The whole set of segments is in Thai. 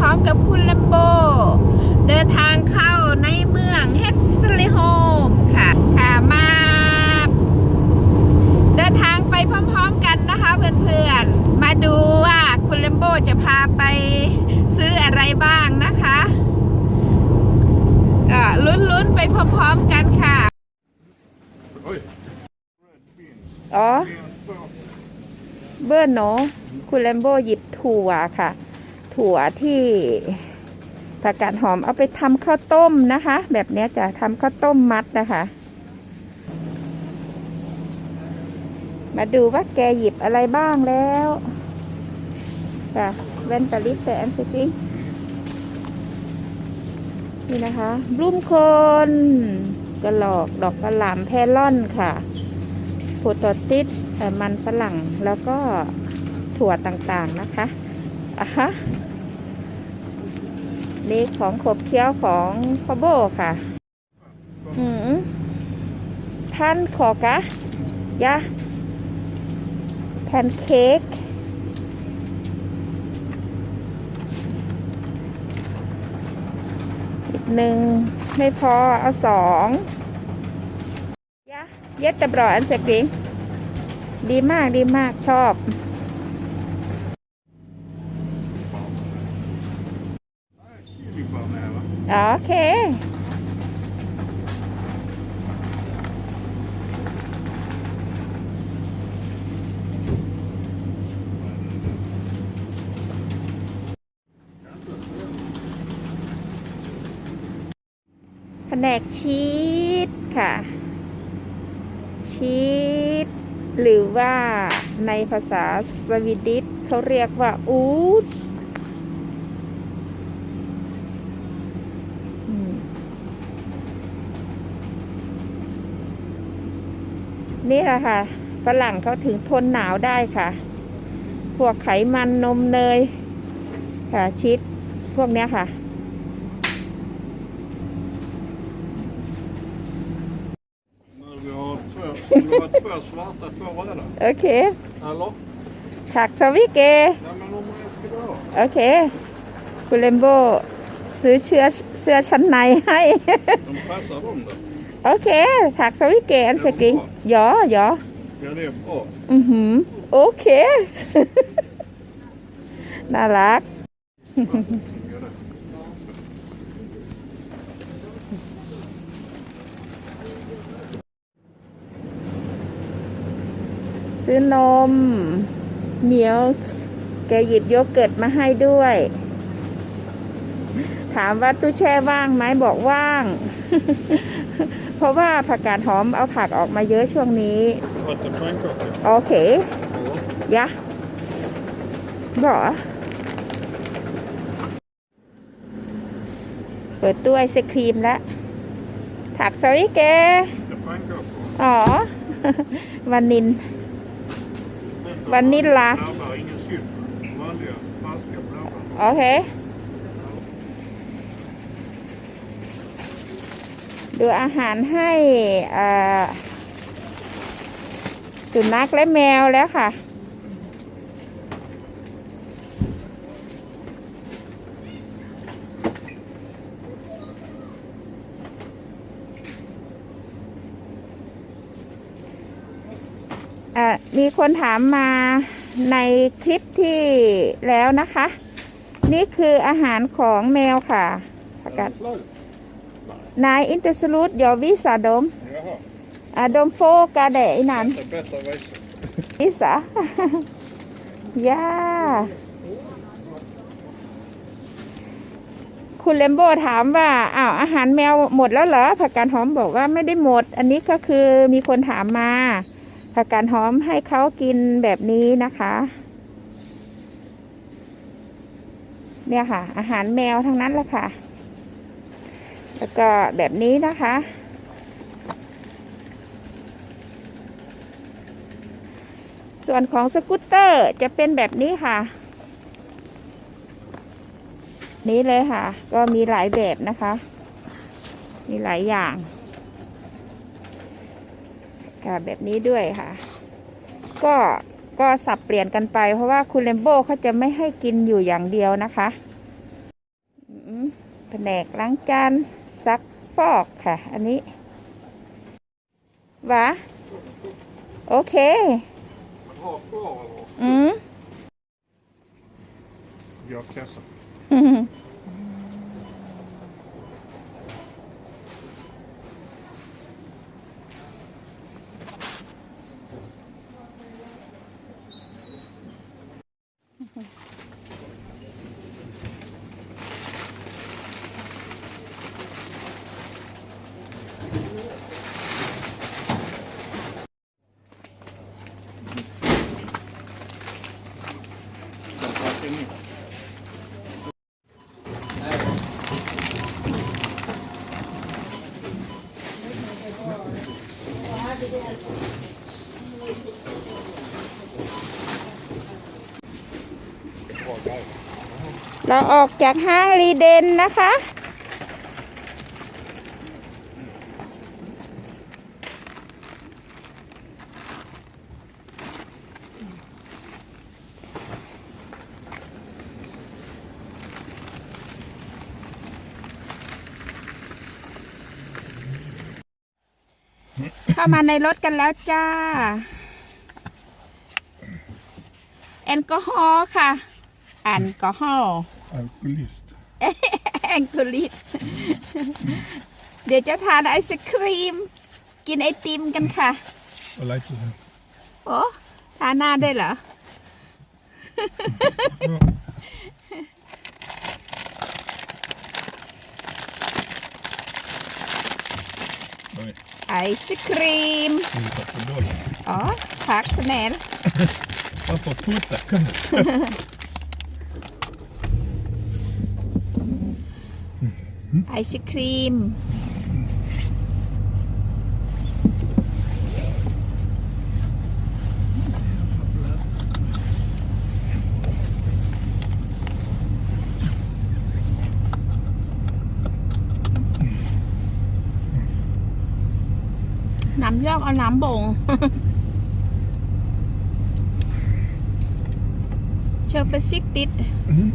หอมกับคุณลัมโบ เดินทางเข้าในเมืองเฮสเลโฮมค่ะค่ะมา เดินทางไปพร้อมๆกันนะคะเพื่อนๆ มาดูว่าคุณลัมโบจะพาไปซื้ออะไรบ้างนะคะก็ลุ้นๆไปพร้อมๆกันค่ะ อ๋อ เบิร์นเนคุณแลมโบหยิบถั่วค่ะ ถั่วที่ผักกาดหอมเอาไปทำข้าวต้มนะคะ แบบนี้จะทำข้าวต้มมัดนะคะ มาดูว่าแกหยิบอะไรบ้างแล้วค่ะแว่นตาลิสแต่อันสติงนี่นะคะบลูมโคนกระหลอกดอกกระหล่ำแพลอนค่ะโพตติสมันฝรั่งแล้วก็ถั่วต่างๆนะคะอะฮะ นี่ของขบเคี้ยวของพอโบค่ะ อืมท่านขอกะยะแพนเค้กอีกหนึ่งไม่พอ เอาสองยะเย็ดตะบรออันเสกริงดีมากดีมากชอบ โอเค แผนกชีสค่ะ ชีสหรือว่าในภาษาสวีดิชเขาเรียกว่าอูด นี่แหละค่ะฝรั่งเขาถึงทนหนาวได้ค่ะ พวกไขมันนมเนยค่ะชีสพวกเนี้ยค่ะ Nu vi har två, vi har två svarta, två röda. โอเค Eller? ถักสวิเก Ja men hur många ska du ha? โอเค คุณเลมโบซื้อเชื้อเสื้อชั้นในให้ โอเคถักสวิเกอันสกิงหยอหยอ Ja det är bra. อือหือโอเคน่ารัก ซื้อนม เหนียว แกหยิบโยเกิร์ตมาให้ด้วย ถามว่าตู้แช่ว่างไหมบอกว่าง เพราะว่าผักกาดหอมเอาผักออกมาเยอะช่วงนี้ Har du pannkakor? โอเค Ja. ยะบอกเปิดตู้ไอศครีมแล้วถักสวิแก Lite pannkakor. อ๋อวานิน Vanilla. Blåbär, ingen sylt. Vanliga, färska blåbär. โอเค ดูอาหารให้สุนัขและแมวแล้วค่ะอะ มีคนถามมาในคลิปที่แล้วนะคะ นี่คืออาหารของแมวค่ะผักกาด Flöjt? นายอินเตอร์สลูดยอวิสาดม Jaha. อาดมโฟกาเดอินัน Det är bättre visa. อิสายาคุณเลมโบถามว่าอ้าวอาหารแมวหมดแล้วเหรอผักกาดหอมบอกว่าไม่ได้หมด อันนี้ก็คือมีคนถามมาผักกาดหอมให้เขากินแบบนี้นะคะ เนี่ยค่ะ อาหารแมวทั้งนั้นแหละค่ะ แล้วก็แบบนี้นะคะ ส่วนของสกูตเตอร์จะเป็นแบบนี้ค่ะ นี้เลยค่ะ ก็มีหลายแบบนะคะ มีหลายอย่างค่ะแบบนี้ด้วยค่ะ ก็ก็สับเปลี่ยนกันไปเพราะว่าคุณเลมโบเขาจะไม่ให้กินอยู่อย่างเดียวนะคะแผนกล้างจาน ซักฟอกค่ะ อันนี้วะโอเค Men ha kvar eller? อืม Gör kassa. เราออกจากห้างรีเดนนะคะ เข้ามาในรถกันแล้วจ้า แอลกอฮอล์ค่ะ แอลกอฮอล์ Alkoholist. แองกุลิตเดี๋ยวจะทานไอศครีม กินไอติมกันค่ะ Vad lite sen. โอ้ทานหน้าได้เหรอ Oj, ไอศครีม nu är det för dåligt. อ๋อพักสแนน Varför fota? Kom. ไอศครีม น้ำยอกเอาน้ำบ่ง เชอร์ฟซิกติด Mm.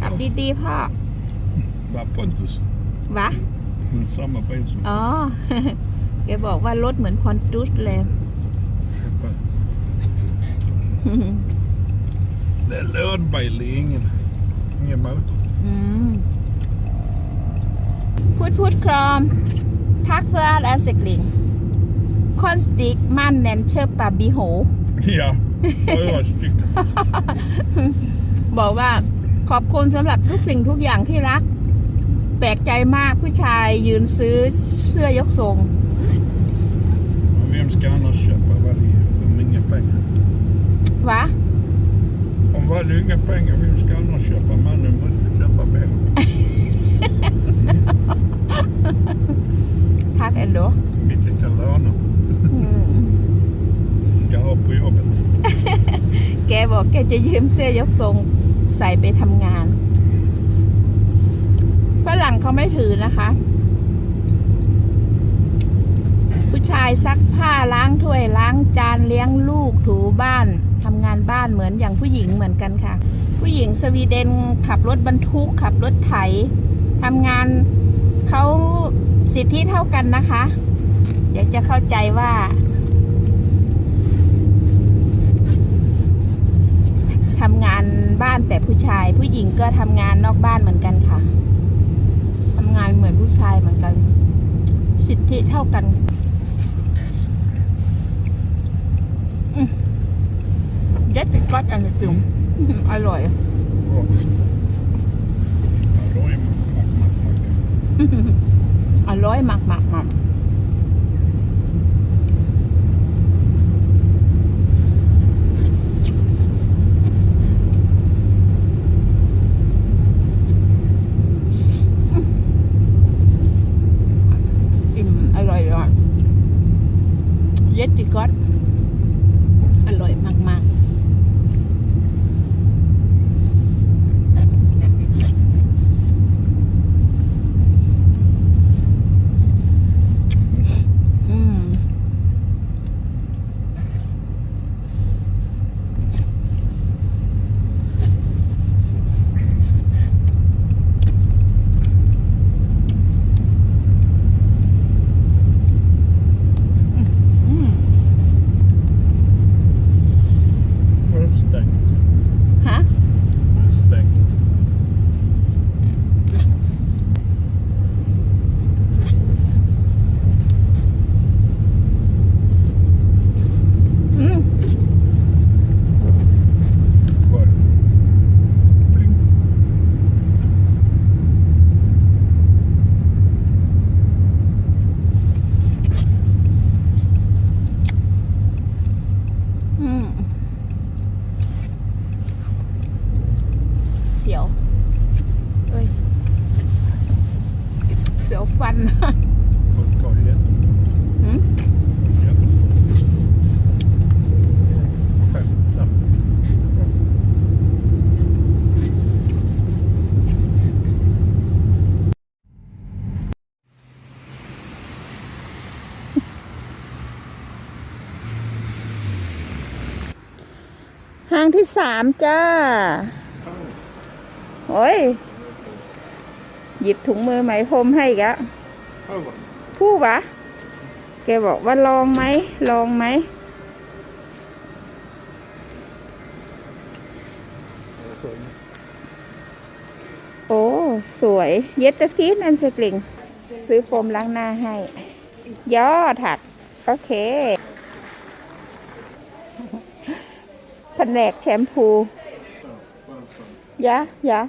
ขับดี ๆ พ่อ Bara Pontus. วะ Men samma bil som อ๋อ แกบอกว่ารถเหมือนพรตุสเลย Det är lådbil, det är ingen, ingen motor. อืมพูดพูดครอมทักเพื่อแอนเซกลิงคอนสติกมันแนนเชอร์ปาบิโฮ Ja, fyra stycken. บอกว่าขอบคุณสำหรับทุกสิ่งทุกอย่างที่รัก แปลกใจมากผู้ชายยืนซื้อเสื้อยกทรง Men vem ska annars köpa Valli om inga pengar? วะ Om Valli inga pengar, vem ska annars köpa? Mannen måste köpa mer. ทักแอนโด Vilket är löner. อืม Ska ha på jobbet. แกบอกแกจะยืมเสื้อยกทรงใส่ไปทำงาน ฝรั่งเขาไม่ถือนะคะ ผู้ชายซักผ้าล้างถ้วยล้างจานเลี้ยงลูกถูบ้านทำงานบ้านเหมือนอย่างผู้หญิงเหมือนกันค่ะ ผู้หญิงสวีเดนขับรถบรรทุกขับรถไถทำงานเขาสิทธิเท่ากันนะคะ อยากจะเข้าใจว่าทำงานบ้านแต่ผู้ชาย ผู้หญิงก็ทำงานนอกบ้านเหมือนกันค่ะำงานเหมือนผู้ชายเหมือนกัน สิทธิเท่ากันเด็ดก็อันนี้จุ๋มอร่อย Bra. Ja, då är man mack, mack, mack. อร่อยมากมากมากอิ่มอร่อยเลย เย็ด ฟันคาห้างที่สามจ้าเฮ้ย หยิบถุงมือไหมพรมให้อีกแล้ว Over. ผู้วะแกบอกว่าลองไหมลองไหมโอ้ สวย เยตฟีนอันสกลิง ซื้อโฟมล้างหน้าให้ ย่อถัก โอเค แผนกแชมพู ยะ ยะ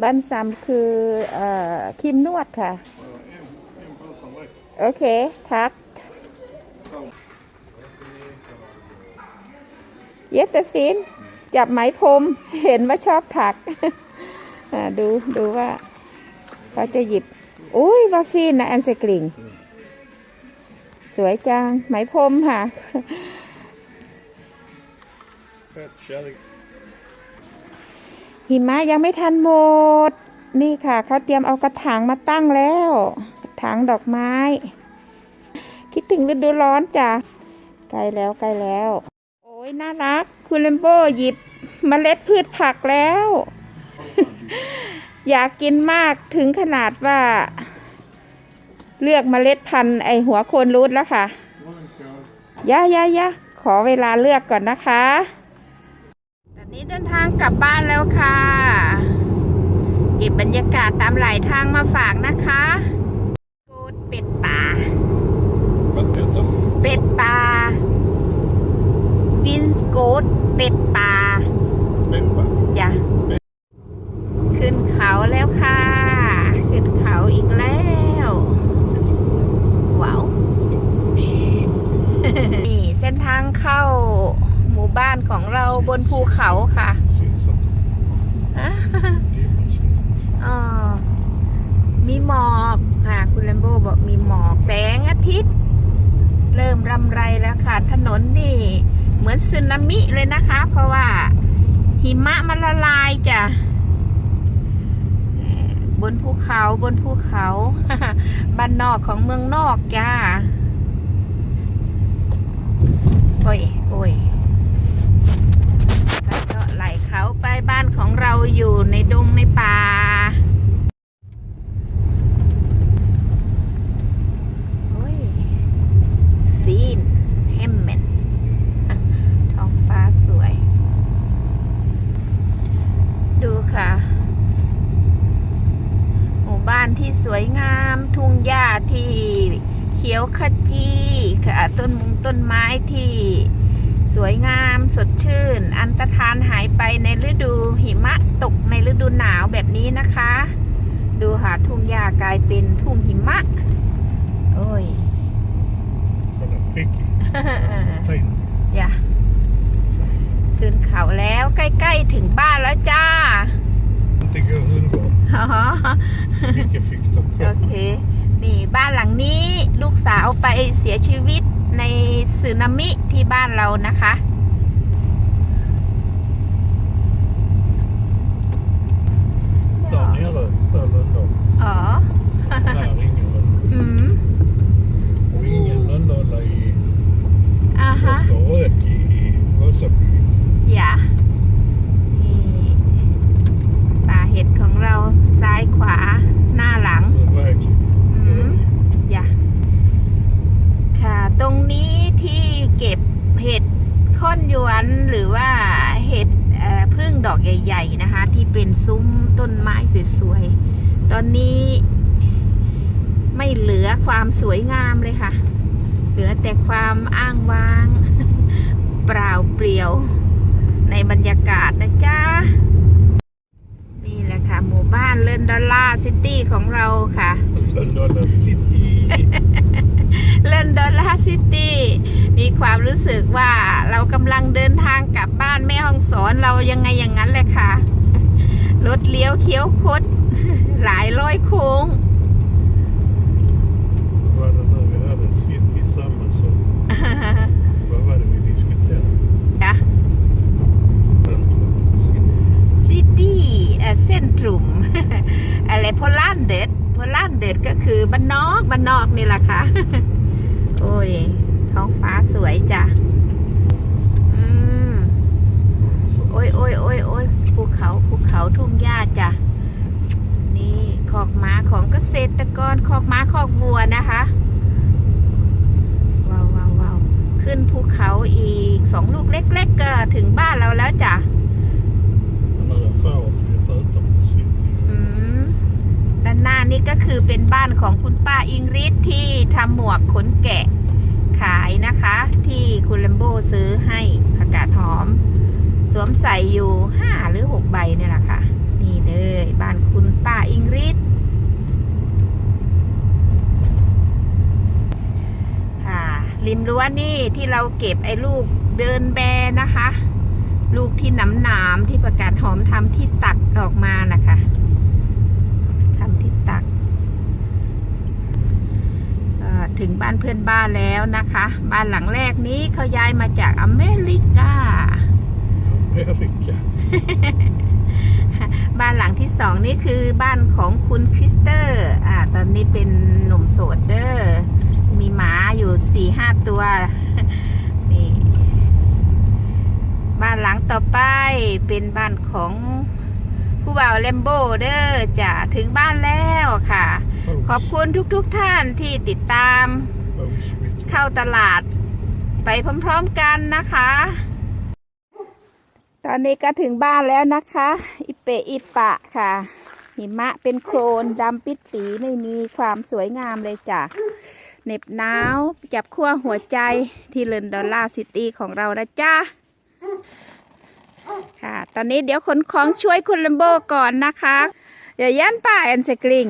บันซัมคือเอ่อครีมนวดค่ะ Well, in, in person like โอเค ทัก so. เยตฟิน จับไหมพรม เห็นว่าชอบถักอ่าดูดูว่าเขาจะหยิบ อุ้ยวาฟินนะ แอนเซกลิง สวยจัง ไหมพรมค่ะ Fat shelly. หิมะยังไม่ทันหมด นี่ค่ะเขาเตรียมเอากระถางมาตั้งแล้วกระถางดอกไม้ คิดถึงฤดูร้อนจ้ะใกล้แล้วใกล้แล้ว โอ้ยน่ารัก คุณเลมโบหยิบเมล็ดพืชผักแล้ว อยากกินมากถึงขนาดว่า เลือกเมล็ดพันธุ์ไอหัวโคนรูดแล้วค่ะยะยะยะขอเวลาเลือกก่อนนะคะ เดินทางกลับบ้านแล้วค่ะ เก็บบรรยากาศตามหลายทางมาฝากนะคะโกดเป็ดป่า เป็ดป่าวินโกดเป็ดป่าอย่าขึ้นเขาแล้วค่ะ ขึ้นเขาอีกแล้วว้าวนี่เส้นทางเข้า มู่บ้านของเราบนภูเขาค่ะอ๋อมีหมอกค่ะ คุณแลมโบบอกมีหมอกแสงอาทิตย์ เริ่มรำไรแล้วค่ะ ถนนนี่ เหมือนสึนามิเลยนะคะ เพราะว่า หิมะมันละลายจ้ะบนภูเขาบนภูเขาบ้านนอกของเมืองนอกจ้า โอ้ย โอ้ยแล้วก็ไหลเขาไป บ้านของเราอยู่ในดงในป่า โอ้ยฟีนแฮมเมนท้องฟ้าสวย ดูค่ะ หมู่บ้านที่สวยงาม ทุ่งหญ้าที่เขียวขจีค่ะ ต้นมุงต้นไม้ที่ สวยงามสดชื่น อันตรธานหายไปในฤดูหิมะตกในฤดูหนาวแบบนี้นะคะ ดูค่ะทุ่งหญ้ากลายเป็นทุ่งหิมะ โอ้ย Kolla, prickig. Fin. อย่าขึ้นเขาแล้วใกล้ๆถึงบ้านแล้วจ้า Inte gå hundgård. Mycket fick de โอเค นี่บ้านหลังนี้ลูกสาวไปเสียชีวิต ในสึนามิที่บ้านเรานะคะ Där nere står Lundholm. อ๋อ Här ingen Lundholm. อืม Och ingen Lundholm i อ่าฮะ Österrök i Vasabygget. อย่านี่ป่าเห็ดของเราซ้ายขวาหน้าหลัง På väg. Mm. อย่าค่ะ ตรงนี้ที่เก็บเห็ดค้อนหยวนหรือว่าเห็ดเอ่อพึ่ง ดอกใหญ่ ๆ นะคะ ที่เป็นซุ้มต้นไม้สวยๆ ตอนนี้ไม่เหลือความสวยงามเลยค่ะ เหลือแต่ความอ้างว้าง เปล่าเปลี่ยวในบรรยากาศนะจ๊ะ นี่แหละค่ะ หมู่บ้านเลนดอลล่าซิตี้ของเราค่ะ Lundholm City. เลนดอลล่าซิตี้มี ความรู้สึกว่าเรากำลังเดินทางกลับบ้านแม่ห้องสอนเรายังไงอย่างนั้นเลยค่ะ รถเลี้ยวเคี้ยวคด หลายร้อยโค้ง Vad var det nu vi hade? City samma som... Vad var det vi diskuterade? จ้ะ Lundholm City. ซิตี้เส้นตรุมอะไรโพลานเดดโพลานเดดก็คือบ้านนอกบ้านนอกนี่แหละค่ะ โอ้ย ท้องฟ้าสวยจ้ะโอ้ยโอ้ยโอ้ยโอ้ยภูเขาภูเขาทุ่งหญ้าจ้ะ นี่คอกม้าของเกษตรกรคอกม้าคอกวัวนะคะว้าวว้าวว้าวขึ้นภูเขาอีกสองลูกเล็ก ๆ ก็ถึงบ้านเราแล้วจ้ะ Another foul flyttar utanför city. อืมด้านหน้านี่ก็คือเป็นบ้านของคุณป้าอิงริสที่ทำหมวกขนแกะ ขายนะคะ ที่คุณเลมโบซื้อให้ผักกาดหอม สวมใส่อยู่ห้าหรือหกใบเนี่ยแหละค่ะ นี่เลยบ้านคุณป้าอิงริสค่ะริมรั้วนี่ที่เราเก็บไอ้ลูกเดินแบนะคะ ลูกที่หนำหนามที่ประกาศหอมทำที่ตักออกมานะคะทำที่ตักเอ่อ ถึงบ้านเพื่อนบ้านแล้วนะคะ บ้านหลังแรกนี้เขาย้ายมาจากอเมริกา Amerika. บ้านหลังที่สองนี่คือบ้านของคุณคริสเตอร์อ่าตอนนี้เป็นหนุ่มโสดเด้อมีหมาอยู่สี่ห้าตัวนี่บ้านหลังต่อไปเป็นบ้านของผู้บ่าวเลมโบเด้อจะถึงบ้านแล้วค่ะ ขอบคุณทุกๆทท่านที่ติดตาม Auschwitz. เข้าตลาดไปพร้อมๆกันนะคะ ตอนนี้ก็ถึงบ้านแล้วนะคะ อิเปะอิปะค่ะ หิมะเป็นโครนดำปิดปีไม่มีความสวยงามเลยจ้ะเหน็บหนาวจับขั้วหัวใจที่เลนดอลลาร์ซิตี้ของเรานะจ้าค่ะ ตอนนี้เดี๋ยวขนของช่วยคุณลัมโบก่อนนะคะ อย่าย่านป่าแอนสกลิง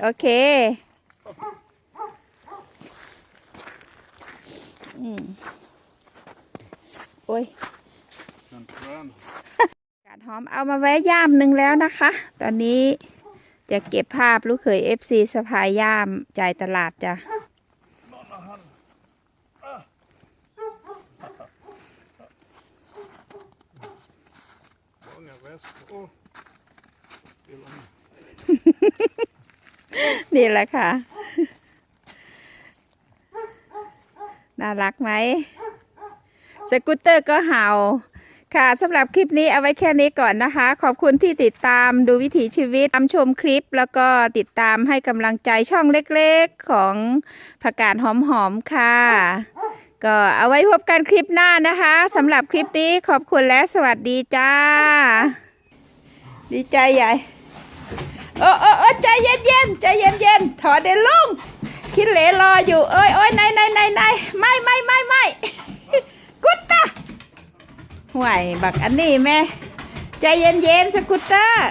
โอเค อืมโอ้ย Den gröna. กาดหอมเอามาไว้ย่ามหนึ่งแล้วนะคะ ตอนนี้จะเก็บภาพลูกเขยเอฟซีสะพายย่ามจ่ายตลาดจ้ะ นี่แหละค่ะ น่ารักไหม สกูตเตอร์ก็เห่า ค่ะสำหรับคลิปนี้เอาไว้แค่นี้ก่อนนะคะ ขอบคุณที่ติดตามดูวิถีชีวิตตามชมคลิป แล้วก็ติดตามให้กำลังใจช่องเล็กๆของผักกาดหอมๆค่ะ ก็เอาไว้พบกันคลิปหน้านะคะสำหรับคลิปนี้ขอบคุณและสวัสดีจ้า ดีใจใหญ่ โอ้โอ้โอ้ใจเย็นเย็นใจเย็นเย็นถอดเดนลุงคิดเหลรออยู่ เอ้ยเอ้ยไหนไหนไหนไหนไม่ไม่ไม่ไม่กุตตาห่วยบักอันนี้แม่ใจเย็นเย็นสกุตเตอร์